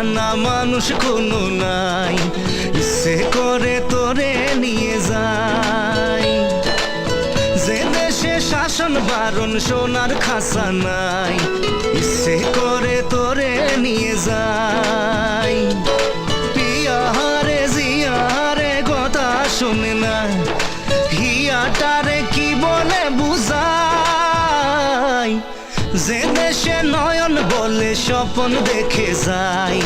জানা মানুষ কোনো নাই। ইচ্ছে করে তোরে নিয়ে যাই। যে দেশে শাসন বারণ সোনার খাসা নাই, ইচ্ছে করে তোরে নিয়ে যাই। পিয়ারে জিয়ারে কথা শুনে না। হিয়াটারে কি বলে বুঝাই? যে বলে স্বপন দেখে যাই।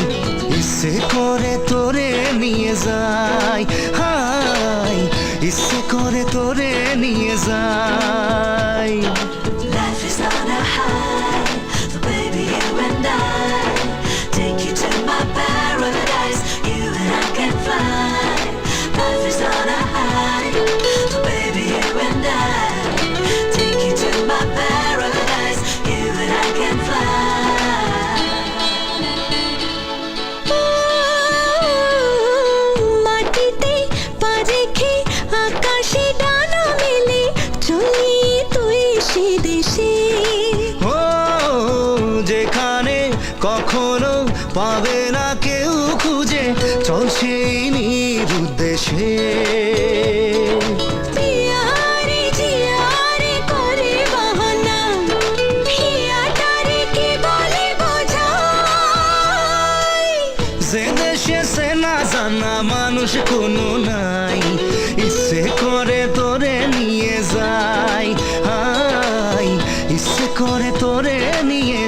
ইসে করে তোরে নিয়ে যাই। হাই ইসে করে তোরে নিয়ে যাই। নিরুদ্দেশে পিয়ারে জিয়ারে করে বাহানা হিয়াটারে কে বলে বোঝাই? যে দেশে সে না জানা মানুষ কোনো নাই। ইচ্ছে করে তোরে নিয়ে যাই হাই ইচ্ছে করে তোরে নিয়ে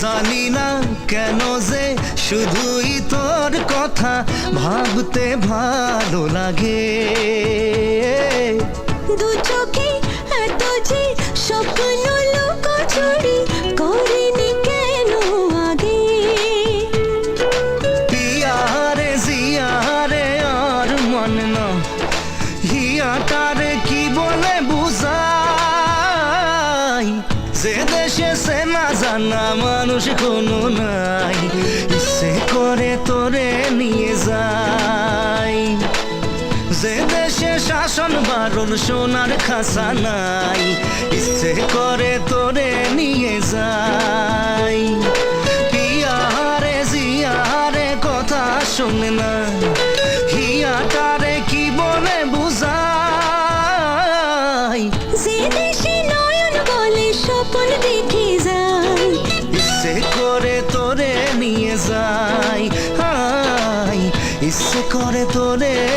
জানি না কেন যে শুধুই তোর কথা ভাবতে ভালো লাগে। দু চোখে এত যে স্বপ্ন লুকোচুরি করিনি কেন আগে? পিয়ারে জিয়ারে আর মন না। হিয়াটারে কি বলে বুঝাই? যে দেশে সে জানা মানুষ কোনো নাই। ইচ্ছে করে তোরে নিয়ে যাই। যে দেশে শাসন বারণ সোনার খাসা নাই ইচ্ছে করে তোরে নিয়ে যাই। করে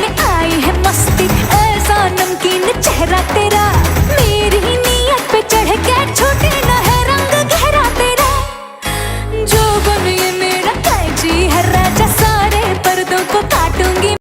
में आई है मस्ती। ऐसा नमकीन चेहरा तेरा